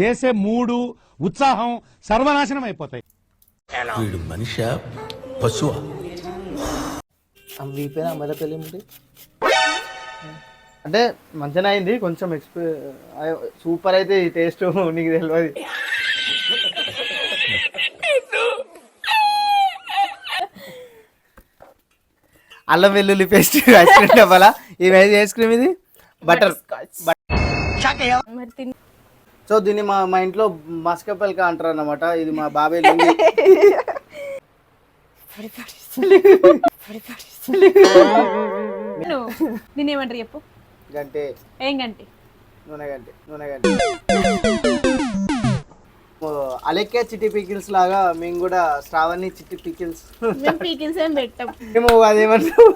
చేసే మూడు ఉత్సాహం సర్వనాశనం అయిపోతాయి. వీడు మనిషా? పశువా? వీపైన? అమ్మాయిల పెళ్ళి ఏంటి? అంటే మంచిగా అయింది కొంచెం ఎక్స్పీ సూపర్ అయితే ఈ టేస్ట్ నీకు తెలియదు అల్లం వెల్లుల్లి పేస్ట్ ఐస్ క్రీమ్ డబ్బాలా? ఇది ఏది ఐస్ క్రీమ్ ఇది బటర్ మరి తిన్ సో దీన్ని మా మా ఇంట్లో మస్కపల్క అంటారు అన్నమాట ఇది మా బాబాయ్ లుంగి. దీన్ని ఏమంటారు చెప్పు గంటే ఏం గంటే నూనె గంటే నూనె గంటే అలెక్కే చిట్టి పికిల్స్ లాగా మేము కూడా శ్రావణి చిట్టి పికిల్స్ పికిల్స్ పీకిల్స్ ఏం పెట్టాం మేము అదేమంటాం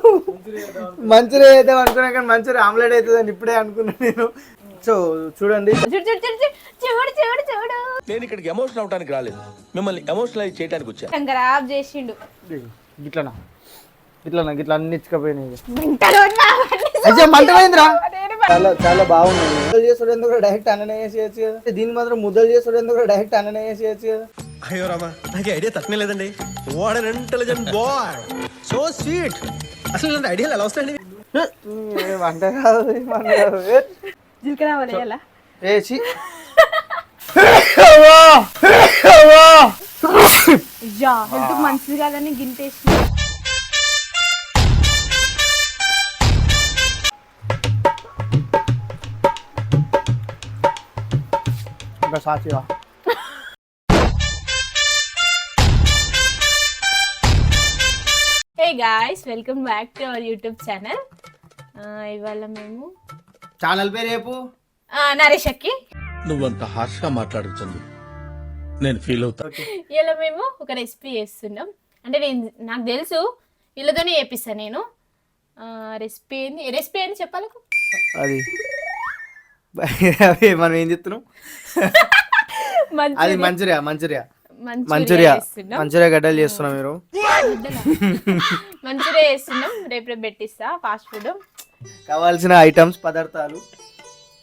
మంచిగా వేద్దాం అనుకున్నా కానీ మంచిగా ఆమ్లెట్ అవుతుందని ఇప్పుడే అనుకున్నాను నేను సో చూడండి. చూడు చూడు చూడు చూడు చూడు చూడు చూడు. నేను ఇక్కడికి ఎమోషన్ అవడానికి రాలేదు. మిమ్మల్ని ఎమోషనలైజ్ చేయడానికి వచ్చా? ఖరాబ్ చేసిండు. గిట్లనా? గిట్లనా? గిట్లా అన్ని ఇచ్చుకపోయినాయి. అయ్యా మంటమైందిరా చాలా చాలా బాగుంది. ముద్దలు చేసుడు ఎందుకు డైరెక్ట్ అన్ననే వేసేయచ్చు కదా. దీని మాత్రం ముద్దలు చేసుడు ఎందుకు డైరెక్ట్ అన్ననే వేసేయచ్చు కదా. అయ్యో రామా నాకు ఐడియా తక్కువ లేదండి. What an intelligent boy so sweet అసలు ఐడియాలు ఎలా వస్తాయండి? వంట కాదు వంట కాదు. ఏ, జీలకర్ర హెల్త్ మంచిది కాదని గింటేసి ఇంకా సాచివా hey guys welcome back to our YouTube channel ఇవాళ మేము ఛానల్ పేరు రేపు ఆ, నరేష్ అక్కి నువ్వంత హార్ష్గా మాట్లాడుతుంది నేను ఫీల్ అవుతా. ఇలా మేము ఒక రెసిపీ చేస్తున్నాం. అంటే నేను నాకు తెలుసు వీళ్ళతోనే చేపిస్తాను నేను. రెసిపీ ఏంది? రెసిపీ ఏంది చెప్పాలకు అది. అవి మనం ఏం చెప్తున్నాం? అది మంచిర్యా. మంచిర్యా మంచిర్యా. చేస్తున్నాం. మంచిర్యా గడ్డలు చేస్తున్నాం మీరు. మంచూరియా చేస్తున్నాం. రేపు రేపు పెట్టిస్తా ఫాస్ట్ ఫుడ్ కావాల్సిన ఐటమ్స్ పదార్థాలు?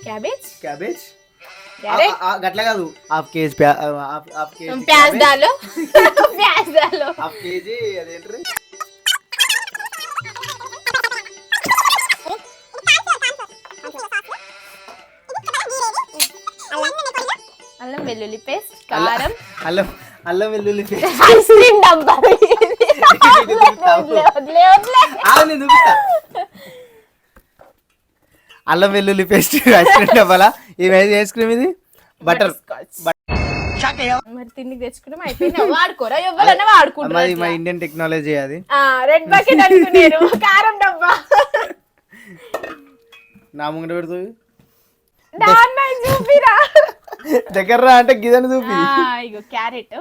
క్యాబేజ్. క్యాబేజ్? గట్ల కాదు. Half kg half half kg ప్యాజ్ దాలో. ప్యాజ్ దాలో. హాఫ్ కేజీ అదేంటి అల్లం వెల్లుల్లి పేస్ట్ కారం. అల్లం అల్లం వెల్లుల్లి పేస్ట్. ఐస్ క్రీమ్ డబ్బా. వదిలే, వదిలే, వదిలే. అల్లం వెల్లుల్లి పేస్ట్ ఐస్ క్రీమ్ డబ్బాలా ఇది ఏది ఐస్ క్రీమ్ ఇది? బటర్ మరి తిండి తెచ్చుకున్నాం అయిపోయింది? వాడుకోరా? ఎవరన్నా వాడుకుంటారు మరి మా ఇండియన్ టెక్నాలజీ అది. రెడ్ బకెట్ అనుకునేరు కారం డబ్బా. నా ముంగట పెడుతుంది చూపిరా. దగ్గర అంటే గిదని చూపి. ఆ, ఇగో క్యారెట్.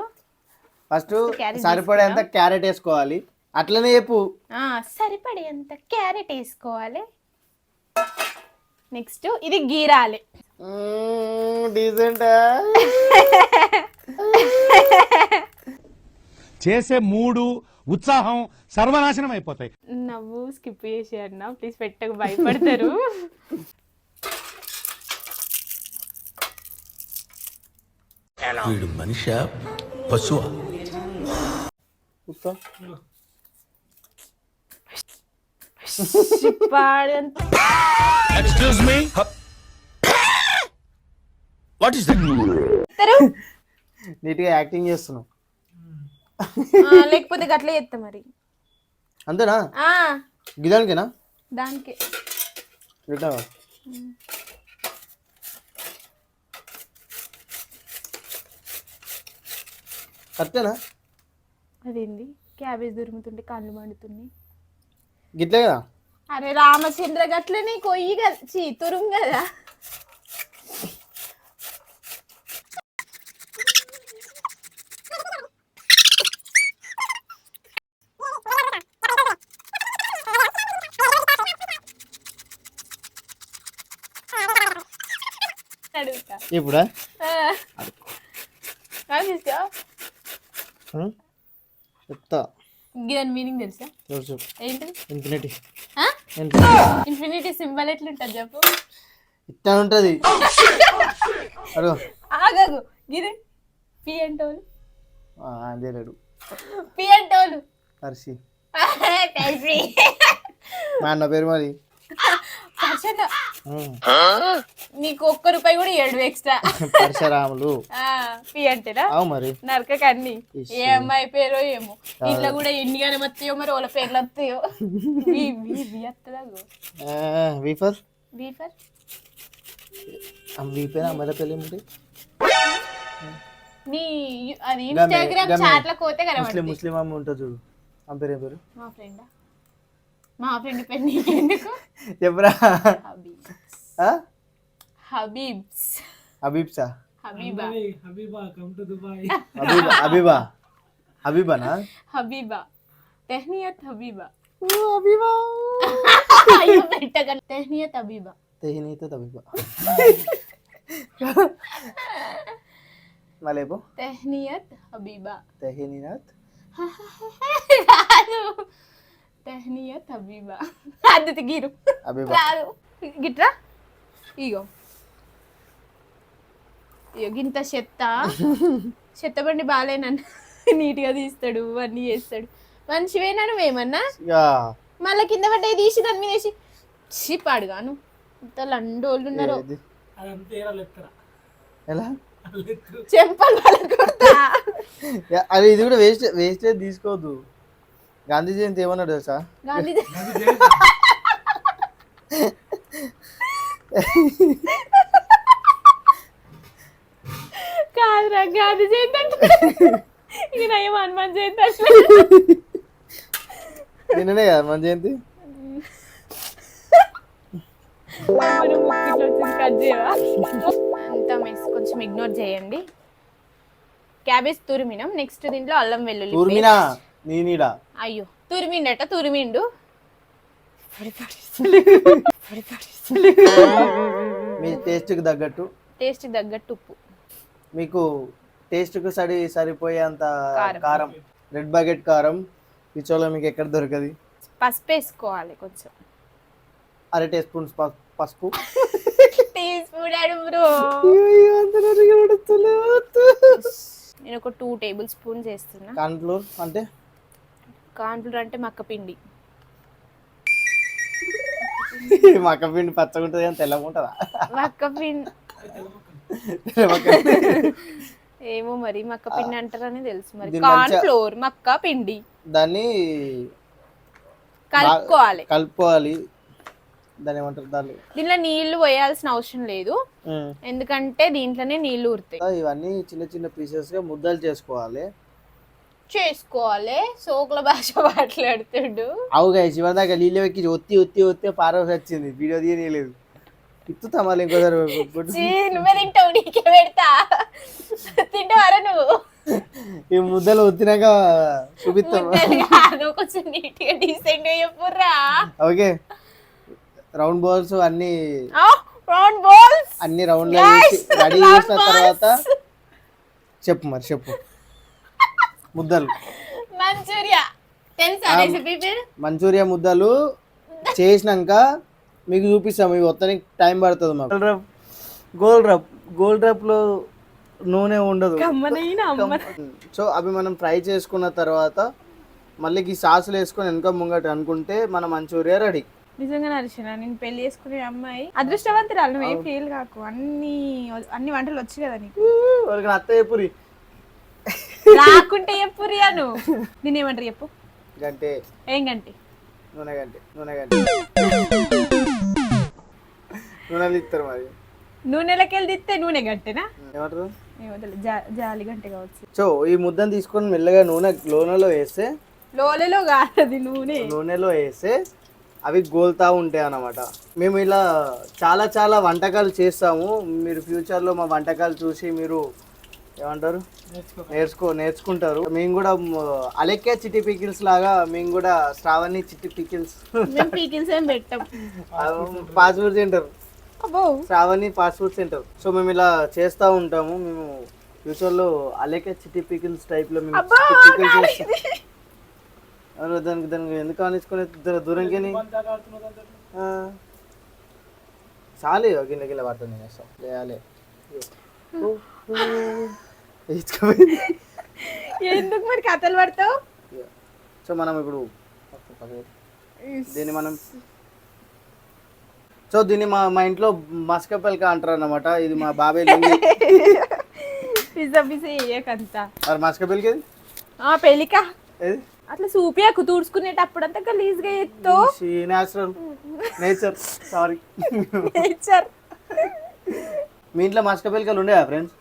ఫస్ట్ సరిపడేంత క్యారెట్ వేసుకోవాలి. అట్లనే చెప్పు. ఆ, సరిపడేంత క్యారెట్ వేసుకోవాలి. నెక్స్ట్ ఇది గీరాలి. చేసే మూడు ఉత్సాహం సర్వనాశనం అయిపోతాయి. నవ్వు స్కిప్ చేసి అన్న ప్లీజ్ పెట్టకు భయపడతారు. వీడు మనిషా? పశువా? పాడంత excuse me what is that నీట్గా యాక్టింగ్ చేస్తున్నావు. లేకపోతే గట్ల చేస్తా మరి. అంతేనా? ఆ, గిదానికేనా దానికి. పెట్టావా? కరెక్టేనా? అదేంది? క్యాబేజ్ దురుముతుంటే కళ్ళు మండుతుంది గిట్లే కదా అరే రామచంద్ర గట్లనే కొయ్యి కదా చీ తురుము కదా అడుగుతా ఇప్పుడా ఆ. నాకు తీసుకో చెప్తా దాని మీనింగ్ తెలుసా? ఏంటిది ఇన్ఫినిటీ? ఇన్ఫినిటీ సింబల్ ఎట్లుంటుంది చెప్పు? ఇట్లా ఉంటుంది. అడుగు ఆగగు. గిరి. పి అంటోలు అందేలేడు పి అంటోలు తెలిసి మా అన్న పేరు మరి. నీకు ఒక్క రూపాయి కూడా ఏడు ఎక్స్ట్రా పరశురాములు పి అంటేనా అవు మరి. నరక కన్ని ఇస్. ఏ అమ్మాయి పేరో ఏమో. ఇంట్లో కూడా ఎన్నిగానే వస్తాయో మరి వాళ్ళ పేర్లు వస్తాయో. వీఫర్ వి ఫర్? వీపేనా అమ్మాయిల పెళ్ళి ఏంటి నీ అది ఇన్స్టాగ్రామ్. చాట్ల కోతే ముస్లిం కనబడుతుంది ముస్లిం అమ్మ ఉంటుంది చూడు. ఏం పేరు? మా ఫ్రెండ్ మా ఫ్రెండ్ పేరు నీకెందుకు చెప్పరా హబీబ్ ఆ? హబీబ్స్ హబీబ్సా హబీబా హబీబా హబీబా హబీబానా హబీబా తెహ్నియత్ హబీబా ఓ హబీబా అయ్యో పెట్టగా తెహ్నియత్ హబీబా తెహినీతో హబీబా మళ్ళీ తెహ్నియత్ హబీబా తెహినీనాథ్ రాదు తెహ్నియత్ హబీబా అది గిరు రాదు గిట్రా ఇగో ఇగో గింత చెత్త. చెత్త బండి బాగాలేనన్న నీట్గా తీస్తాడు అన్నీ చేస్తాడు. మంచివేనా నువ్వేమన్నా మళ్ళీ కింద పడ్డాయి తీసి దాని మీద వేసి. ఛీ పాడుగాను. ఇంత లండోళ్ళు ఉన్నారు? ఎలా? చెంపలు వాళ్ళ కొడతా అరే ఇది కూడా వేస్ట్ వేస్టేజ్ తీసుకోవద్దు. గాంధీ జయంతి ఏమన్నాడు తెలుసా? గాంధీ కాదురా గాంధీ జయంతి అంటే నయం హనుమాన్ జయంతి అంటే. నిన్ననే కదా మన జయంతి? అంతా కొంచెం ఇగ్నోర్ చేయండి. క్యాబేజ్ తురిమినం నెక్స్ట్ దీంట్లో అల్లం వెల్లుల్లి ఊర్మినా నీనీడా. అయ్యో. తురిమిండట తురిమిండు. మీ టేస్ట్కి తగ్గట్టు. టేస్ట్ తగ్గట్టు ఉప్పు. మీకు టేస్ట్కు సరి సరిపోయేంత కారం. కారం. రెడ్ బకెట్ కారం. పిచ్చోలో మీకు ఎక్కడ దొరకది? పసుపు వేసుకోవాలి కొంచెం. అర టీ స్పూన్స్ పసుపు. టీ స్పూన్ అడు బ్రో. నేను ఒక టూ టేబుల్ స్పూన్ చేస్తున్నా. కాన్ఫ్లోర్ అంటే కాన్ఫ్లూర్ అంటే మక్క పిండి మక్క పిండి పచ్చగా ఉంటుంది కానీ తెల్లగా ఉంటుందా మక్క పిండి తెల్ల మక్క. ఏమో మరి మక్క పిండి అంటారని తెలుసు మరి. దీన్ని కార్న్ మంచిగా- ఫ్లోర్ మక్క పిండి దాన్ని కలుపుకోవాలి. కలుపుకోవాలి. దాన్ని ఏమంటారు దాన్ని? దీంట్లో నీళ్ళు పోయాల్సిన అవసరం లేదు. ఎందుకంటే దీంట్లోనే నీళ్ళు ఊరుతాయి. ఇవన్నీ చిన్న చిన్న పీసెస్గా ముద్దలు చేసుకోవాలి. చేసుకోవాలి. సోకుల భాష మాట్లాడుతుడు. అవుగా చివరి దాకా నీళ్ళు ఎక్కి ఒత్తి ఒత్తి ఒత్తి పారవసి వచ్చింది. వీడియో తీయలేదు ఇత్తుతా మళ్ళీ ఇంకోసారి నువ్వే తింటావు నీకే పెడతా. తింటావారా నువ్వు? ఈ ముద్దలు ఒత్తినాక చూపిస్తాం. ముద్దలు కాదు, కొంచెం నీట్గా డీసెంట్గా చెప్పుర్రా. ఓకే. రౌండ్ బాల్స్ అన్ని రౌండ్ బాల్స్. అన్ని రౌండ్ రెడీ చేసిన. తర్వాత చెప్పు మరి చెప్పు. ముద్దలు. మంచూరియా. తెలుసా రెసిపీ పేరు? మంచూరియా ముద్దలు చేసినాక మీకు చూపిస్తాం. ఇవి వస్తానికి టైం పడుతుంది మాకు. Gold wrap gold wrap gold రప్లో నూనె ఉండదు. సో అవి మనం ఫ్రై చేసుకున్న తర్వాత మళ్ళీ ఈ సాసులు వేసుకొని వెనక ముంగట అనుకుంటే మన మంచూరియా రెడీ. నిజంగా నరిచిన నేను పెళ్ళి చేసుకునే అమ్మాయి. అదృష్టవంతురాలు నువ్వు ఏం ఫీల్ కాకు. అన్ని అన్ని వంటలు వచ్చు కదా నీకు. అత్తయ్య పురి. రాకుంటే చెప్పురియా నువ్వు. నేనేమంటారు చెప్పు? గంటే. ఏం గంటే? నూనె గంటే. నూనె గంటే. నూనెలు ఇస్తారు మరి. నూనెలకెళ్ళి తిస్తే నూనె గంటేనా? ఏమంటారు. జా జాలి గంటే కావచ్చు. సో ఈ ముద్దను తీసుకొని మెల్లగా నూనె నూనెలో వేస్తే లోలలో కాదు నూనె. నూనెలో వేస్తే అవి గోల్తా ఉంటాయి అన్నమాట. మేము ఇలా చాలా చాలా వంటకాలు చేస్తాము. మీరు ఫ్యూచర్లో మా వంటకాలు చూసి మీరు ఏమంటారు? నేర్చుకో. నేర్చుకుంటారు. మేము కూడా అలెక్కే చిట్టి పికిల్స్ లాగా మేము కూడా శ్రావణి చిట్టి పికిల్స్. మేము పీకిల్స్ ఏం పెట్టాం. Fast food centre. అబ్బో. Shravani food centre. సో మేము ఇలా చేస్తూ ఉంటాము. మేము ఫ్యూచర్లో అలెక్కే చిట్టి పికిల్స్ టైప్లో మేము పికిల్స్ చేస్తాం. ఎవరు దానికి దానికి ఎందుకు ఆనించుకునే దూరంకి చాలు గిన్నె గిన్నె పడుతుంది నేను వేస్తాం. ఎందుకు మరి కథలు పడతావు? సో మనం ఇప్పుడు దీన్ని మనం సో దీన్ని మా మా ఇంట్లో మస్కపల్క అంటారు అన్నమాట ఇది మా బాబాయ్ పిజ్జా పిజ్జా వేయకంత. మరి మస్కపల్కి ఆ పెళ్ళికా. అట్లా సూపియాకు తుడుచుకునేటప్పుడు అంతా గలీజ్గా ఎత్తో నేచురల్ నేచర్. సారీ. నేచర్. మీ ఇంట్లో మస్కపల్కలు ఉండేవా ఫ్రెండ్స్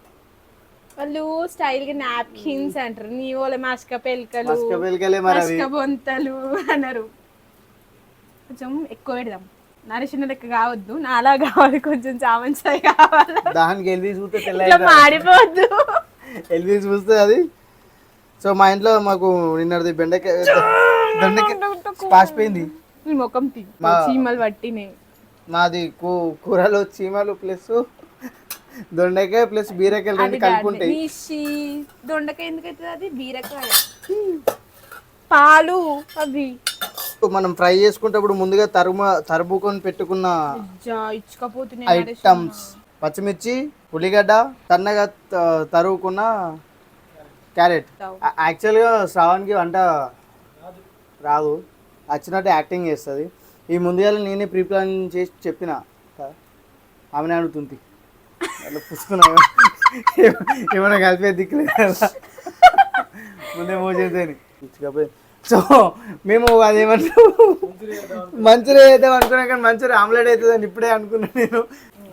వాళ్ళు స్టైల్గా నాప్కిన్స్ అంటారు. నీ వాళ్ళ మస్క పెల్కలు మస్కపల్కలే మరి అవి. మస్క బొంతలు అన్నారు. కొంచెం ఎక్కువ పెడదాం. నరేషన్ లెక్క కావద్దు. నాలా కావాలి. కొంచెం చామంచాయి కావాలి? దానికి వెళ్ళి చూస్తే తెల్ల మాడిపోవద్దు. వెళ్ళి చూస్తే అది. సో మా ఇంట్లో మాకు నిన్నటిది బెండకాయ బెండకాయ పాసిపోయింది. ముఖం చీమలు పట్టినాయి. మాది కూ కూరలో చీమలు ప్లస్ దొండకాయ ప్లస్ బీరకాయలు రెండు కలుపుకుంటాయి. దొండకాయ ఎందుకు అవుతుంది అది? బీరకాయ. పాలు అవి. మనం ఫ్రై చేసుకుంటప్పుడు ముందుగా తరుమ తరుముకొని పెట్టుకున్న ఐటమ్స్. పచ్చిమిర్చి ఉల్లిగడ్డ సన్నగా త- తరుగుకున్న క్యారెట్. యాక్చువల్గా శ్రావణ్కి వంట రాదు. వచ్చినట్టు యాక్టింగ్ చేస్తుంది. ఈ ముందుగా నేనే ప్రీ ప్లాన్ చేసి చెప్పిన. ఆమెనే అడుగుతుంది. అట్లా పుచ్చుకున్నా ఏమైనా కలిపే దిక్కులేదు కదా. ముందే మోసేదని సో మేము అదేమంటారు మంచిగా అవుతాం అనుకున్నా కానీ మంచిగా ఆమ్లెట్ అవుతుంది అని ఇప్పుడే అనుకున్నాను నేను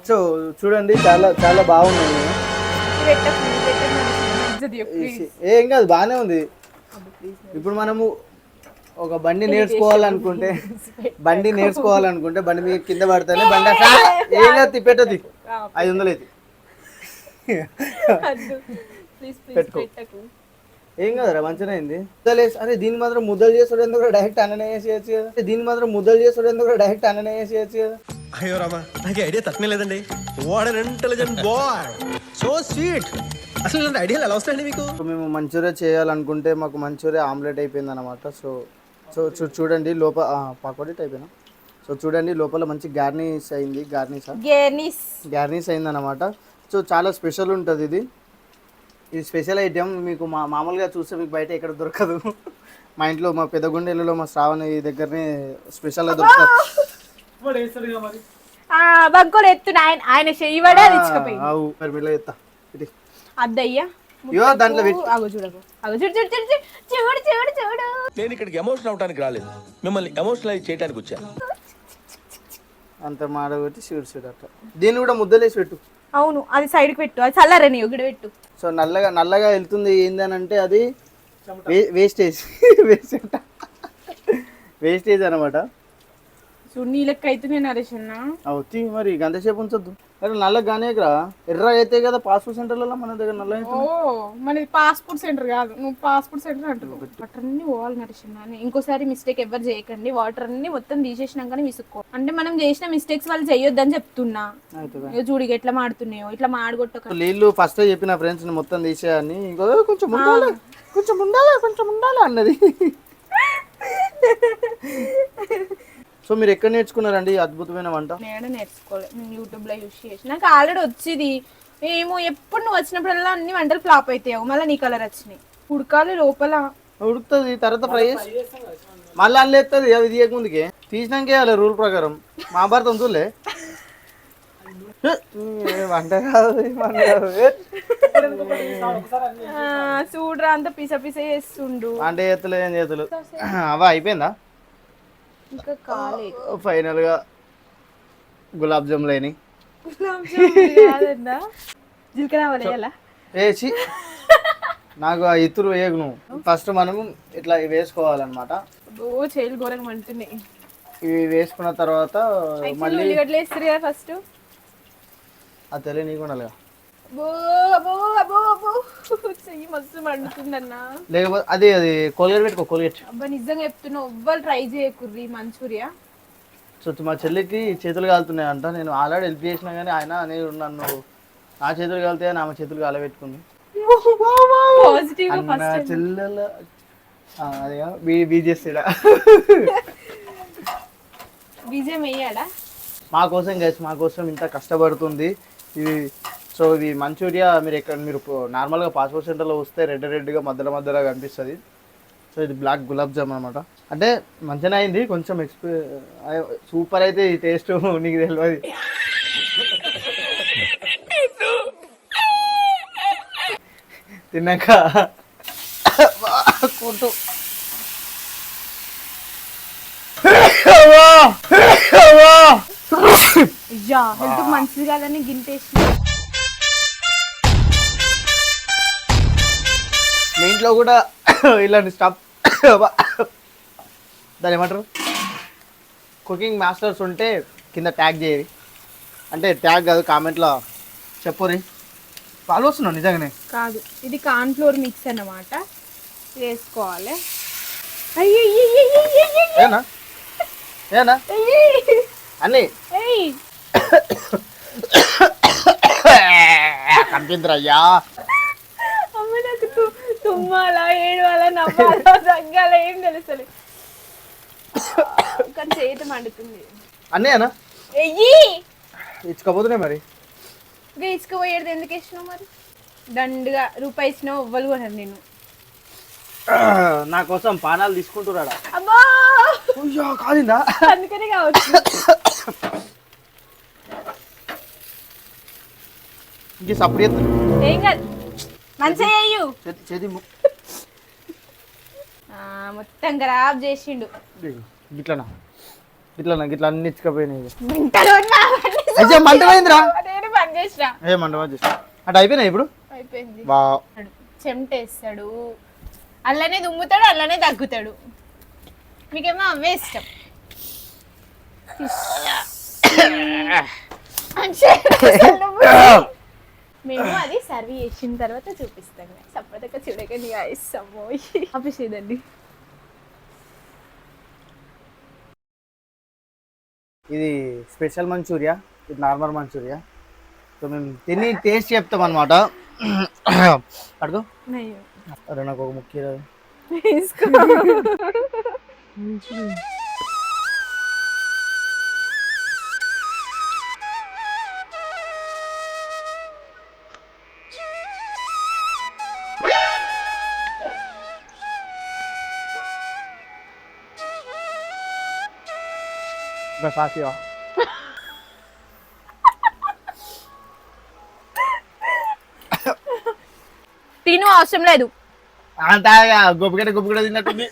సో చూడండి చాలా చాలా బాగున్నాయి నేను ఏం కాదు బాగానే ఉంది ఇప్పుడు మనము ఒక బండి నేర్చుకోవాలనుకుంటే బండి నేర్చుకోవాలనుకుంటే బండి మీద కింద పడితేనే బండి అసలు ఏం కాదు తిప్పెట్టది ఐదు వందలు అయితే. పెట్టుకో. ఏం కదరా మంచిగా అయింది. అరే దీన్ని మాత్రం ముద్దలు చేసాడు ఎందుకు డైరెక్ట్ అన్ననే వేసేయచ్చు కదా. దీన్ని మాత్రం ముద్దలు చేసాడు ఎందుకు డైరెక్ట్ అన్ననే వేసేయచ్చు కదా. అయ్యో రామా నాకు ఐడియా తక్కువ లేదండి. What an intelligent boy so sweet అసలు ఐడియాలు ఎలా వస్తాయండి మీకు? మేము మంచూరియా చేయాలనుకుంటే మాకు మంచూరియా ఆమ్లెట్ అయిపోయింది అనమాట సో సో చూ- చూడండి లోపల పకోడీ అయిపోయినా సో చూడండి లోపల మంచి గార్నిష్ అయింది గార్నిష్ గేనిస్ గార్నిష్ అయింది అనమాట సో చాలా స్పెషల్ ఉంటుంది ఇది. ఇది స్పెషల్ ఐటెం మీకు మా మామూలుగా చూస్తే మీకు బయట ఎక్కడ దొరకదు. మా ఇంట్లో మా పెద్ద గుండెలలో మా శ్రావణి దగ్గరనే స్పెషల్గా దొరుకుతుంది ఆ బంకోలు ఎత్తున ఆయన ఆయన అది ఇచ్చుకపోయి ఆవు మరి మెల్ల ఎత్తా. అద్దయ్యా. ఇగో దాంట్లో పెట్టి అగో చూడకు. అగో చూడు చూడు చూడు చూడు. చూడు చూడు చూడు. నేను ఇక్కడికి ఎమోషనల్ అవడానికి రాలేదు. మిమ్మల్ని ఎమోషనలైజ్ చేయడానికి వచ్చాను అంత మాడగొట్టి షూట్ షూట్ అట్లా. దీన్ని కూడా ముద్దలేసి పెట్టు. అవును అది సైడ్కి పెట్టు. అది చల్లారని ఒకటి పెట్టు. సో నల్లగా నల్లగా వెళ్తుంది ఏందని అంటే అది వే- వేస్టేజ్ వేస్ట్ వేస్టేజ్ అనమాట చూడు నీ లెక్క అయితే నరేష్ అన్న. మరి గంటసేపు ఉంచొద్దు. అరే నల్లగా కానీ రా ఎర్ర అయితే కదా పాస్పోర్ట్ సెంటర్లలో మన దగ్గర నల్ల ఓ మనది పాస్పోర్ట్ సెంటర్ కాదు. నువ్వు పాస్పోర్ట్ సెంటర్ అంటున్నావు. వాటర్ అన్ని పోవాలి నరేష్ అన్న. ఇంకోసారి మిస్టేక్ ఎవరు చేయకండి. వాటర్ అన్ని మొత్తం తీసేసినాకనే విసుక్కో. అంటే మనం చేసిన మిస్టేక్స్ వాళ్ళు చేయొద్దని చెప్తున్నా? ఇగో చూడు ఇక ఎట్లా మాడుతున్నాయో ఇట్లా మాడగొట్టక. నీళ్ళు ఫస్ట్ చెప్పిన ఫ్రెండ్స్ మొత్తం తీసేయని ఇంకో కొంచెం ఉండాలి కొంచెం ఉండాలి కొంచెం ఉండాలి అన్నది. సో మీరు ఎక్కడ నేర్చుకున్నారండి ఈ అద్భుతమైన వంట? నేను నేర్చుకోలేదు నేను యూట్యూబ్లో యూస్ చేసి నాకు ఆల్రెడీ వచ్చింది. ఏమో ఎప్పుడు నువ్వు వచ్చినప్పుడల్లా అన్ని వంటలు ఫ్లాప్ అవుతాయి మళ్ళీ నీ కలర్ వచ్చినాయి. ఉడకాలి లోపల. ఉడుకుతుంది తర్వాత ఫ్రై చేసి మళ్ళీ అల్లు ఎత్తది అది తీయకముందుకే తీసినాకే వేయాలి రూల్ ప్రకారం. మహాభారతం చూలే వంట కాదు వంట కాదు. చూడరా అంత పిస పిస చేస్తుండు. వంట చేతులు ఏం చేతులు అవా అయిపోయిందా? ఇంకా కాలేదు గా గులాబ్ జాములు అయినాయి. గులాబ్ జీలకర్ర వేయాలా? వేసి నాకు ఆ ఇతురు వేయకు నువ్వు. ఫస్ట్ మనము ఇట్లా ఇవి వేసుకోవాలన్నమాట. ఓ చేలు ఘోరంగా మంటున్నాయి ఇవి వేసుకున్న తర్వాత మళ్ళీ ఉల్లిగడ్డలు వేస్తారు కదా ఫస్ట్? అది తెలియ నీకు ఉండాలిగా. లేకపోతే అది అది కోల్గేట్ పెట్టుకో కోల్గేట్. అబ్బా నిజంగా చెప్తున్నావు ఎవ్వరు ట్రై చేయకుర్రి మంచూరియా. సో మా చెల్లికి చేతులు కాలుతున్నాయి అంట నేను ఆల్రెడీ హెల్ప్ చేసినా కానీ ఆయన నేను నన్ను నా చేతులు కాలుతాయి ఆమె చేతులు కాలబెట్టుకుంది. అన్న చెల్లెల ఆ, అదేగా బీ బీజేస్తాడా విజయం వేయాలా మా కోసం గైస్ మా కోసం ఇంత కష్టపడుతుంది. ఇది సో ఇది మంచూరియా మీరు ఎక్కడ మీరు నార్మల్గా పాస్పోర్ట్ సెంటర్లో వస్తే రెడ్ రెడ్గా మధ్యలో మధ్యలో కనిపిస్తుంది. సో ఇది బ్లాక్ గులాబ్ జామ్ అనమాట అంటే మంచిగా అయింది కొంచెం ఎక్స్పీ సూపర్ అయితే ఈ టేస్ట్ నీకు తెలియదు తిన్నాక కొంటూ మంచిది కాదని గింటేసి మీ ఇంట్లో కూడా ఇలాంటి స్టఫ్ దాని ఏమంటారు? కుకింగ్ మాస్టర్స్ ఉంటే కింద ట్యాగ్ చేయరు అంటే ట్యాగ్ కాదు కామెంట్లో చెప్పురి పాలు వస్తున్నావు నిజంగానే? కాదు ఇది కాన్ఫ్లోర్ మిక్స్ అన్నమాట. వేసుకోవాలి. ఏనా ఏనా అన్ని కనిపించరయ్యా తుమ్మాలా ఏడవాలా నవ్వాలా దగ్గాల ఏం తెలుసలే కానీ చేతి మండుతుంది. అన్నయ్యనా? ఎయ్యి ఇచ్చుకోపోతున్నాయి మరి. ఇంకా ఇసుకపోయేది ఎందుకు ఇచ్చినావు మరి? దండుగా రూపాయి ఇచ్చినావు ఇవ్వలు కూడా నేను నా కోసం పానాలు తీసుకుంటున్నాడా? అబ్బా అయ్యో కాలిందా? అందుకనే కావచ్చు. ఇంక చేస్తుంది ఏం కాదు. మొత్తం ఖరాబ్ చేసిండు. గిట్లనా? గిట్లనా? గిట్లా అన్ని ఇచ్చుకపోయినాయి మంటమైందిరా నేను పని చేసిన. ఏ మంటమా చేసి అటు అయిపోయినాయి ఇప్పుడు? అయిపోయింది. వా చెమటేస్తాడు. అల్లనే దుమ్ముతాడు అల్లనే తగ్గుతాడు. మీకేమో అవే ఇష్టం. మేము అది సర్వ్ చేసిన తర్వాత చూపిస్తాం సప్పదక్క చూడక నీ ఇస్తాము ఆపేసేదండి ఇది స్పెషల్ మంచూరియా ఇది నార్మల్ మంచూరియా. సో మేము తిని టేస్ట్ చెప్తాం అనమాట అడుగు. అరే నాకు ఒక ముఖ్య తీసుకో ఫాస్ట్ తిను అవసరం లేదు. అంతా గొప్పగడ్డ గొప్పగడ్డ తిన్నట్టుంది.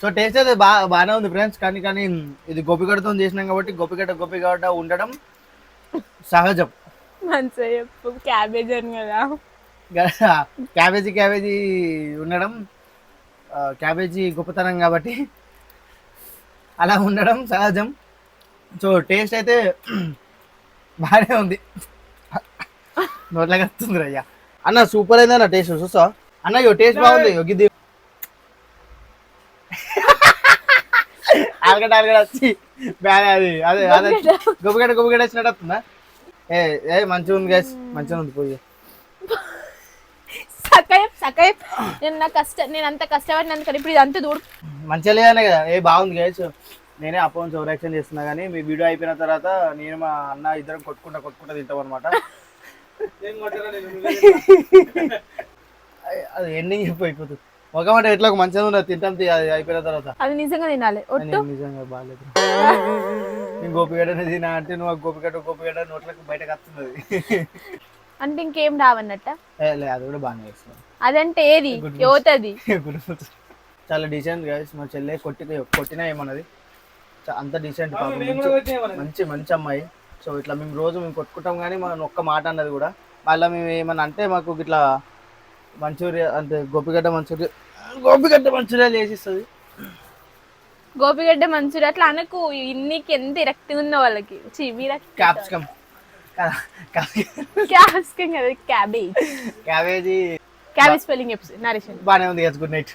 సో టేస్ట్ అయితే బాగా బాగానే ఉంది ఫ్రెండ్స్ కానీ కానీ ఇది గోపిగడ్డతో చేసినాం కాబట్టి గోపిగడ్డ గోపిగడ్డ ఉండడం సహజం. మంచిగా చెప్పు క్యాబేజ్ అని కదా. క్యాబేజీ క్యాబేజీ ఉండడం క్యాబేజీ గొప్పతనం కాబట్టి అలా ఉండడం సహజం. సో టేస్ట్ అయితే బాగానే ఉంది. నోట్లోకి వస్తుంది అయ్యా. అన్న సూపర్ అయింది అన్న టేస్ట్ చూస్తా అన్న ఇగో టేస్ట్ బాగుంది. గిద్ది. ఆలుగడ్డ ఆలుగడ్డ వచ్చి బాగా అది అదే అదే. గొప్పగడ్డ గొప్పగడ్డ వచ్చినట్టు వస్తుందా? ఏ ఏ మంచిగా ఉంది గైస్ మంచిగా ఉంది పోయి. సకాయప్ సకాయప్. నేను నా కష్ట నేను అంత కష్టపడినందుకు ఇప్పుడు అంత దూడు మంచిగా లేదనే కదా. ఏ బాగుంది గైస్ నేనే అప్పటి ఓవర్ యాక్షన్ చేస్తున్నా కానీ మీ వీడియో అయిపోయిన తర్వాత నేను మా అన్న ఇద్దరం కొట్టుకుంటా కొట్టుకుంటా తింటాం అనమాట అది ఎండింగ్ అయిపోతుంది. ఒక మాట ఎట్లా మంచిగా ఉన్నది తింటాం తి- అది అయిపోయిన తర్వాత. అది నిజంగా తినాలి. ఒట్టు. నేను నిజంగా బాగాలేదు. నేను గోపిగడ్డ తినా అంటే నువ్వు ఆ గోపిగడ్డ నోట్లకు బయటకు వస్తున్నది. అంటే ఇంకేం రావన్నట్ట? అది కూడా బాగానే చేస్తున్నాను అదంటే ఏది? గుర్తు. చాలా డీసెంట్ గైస్ మా చెల్లె కొట్టి కొట్టినా ఏమన్నది? చా- అంత డీసెంట్ మంచి మంచి అమ్మాయి. సో ఇట్లా మేము రోజు మేము కొట్టుకుంటాం కానీ మన ఒక్క మాట అన్నది కూడా. మళ్ళీ మేము ఏమన్నా అంటే మాకు ఇట్లా మంచూరియా అంటే గోపిగడ్డ మంచూరియా గోపిగడ్డ మంచూరియా చేసిస్తుంది. గోపిగడ్డ మంచూరి అట్లా అనకు. ఇన్నికి ఎంత ఇరక్తి ఉందో వాళ్ళకి. క్యాప్సికమ్ క్యాప్సికం కదా క్యాబేజ్ క్యాబేజీ క్యాబేజ్ స్పెల్లింగ్ చెప్పు నరేషన్ బానే ఉంది గుడ్ నైట్